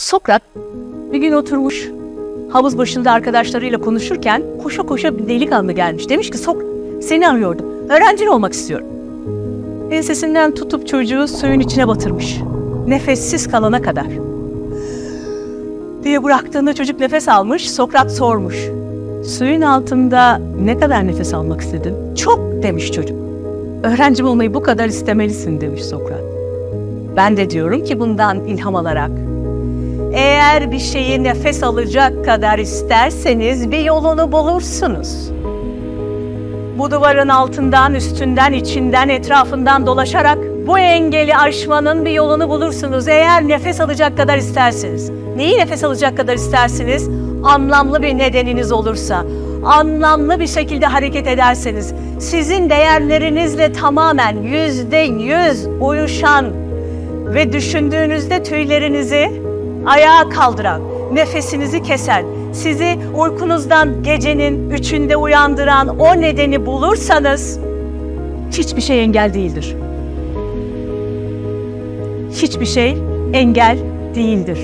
Sokrat bir gün oturmuş havuz başında arkadaşlarıyla konuşurken koşa koşa bir delikanlı gelmiş. Demiş ki Sok seni arıyordum. Öğrencin olmak istiyorum. Ensesinden tutup çocuğu suyun içine batırmış. Nefessiz kalana kadar. diye bıraktığında çocuk nefes almış. Sokrat sormuş. Suyun altında ne kadar nefes almak istedin? Çok demiş çocuk. Öğrencim olmayı bu kadar istemelisin demiş Sokrat. Ben de diyorum ki bundan ilham alarak eğer bir şeyi nefes alacak kadar isterseniz bir yolunu bulursunuz. Bu duvarın altından, üstünden, içinden, etrafından dolaşarak bu engeli aşmanın bir yolunu bulursunuz. Eğer nefes alacak kadar isterseniz. Neyi nefes alacak kadar isterseniz? Anlamlı bir nedeniniz olursa, anlamlı bir şekilde hareket ederseniz, sizin değerlerinizle tamamen yüzde yüz uyuşan ve düşündüğünüzde tüylerinizi ayağa kaldıran, nefesinizi kesen, sizi uykunuzdan gecenin üçünde uyandıran o nedeni bulursanız hiçbir şey engel değildir. Hiçbir şey engel değildir.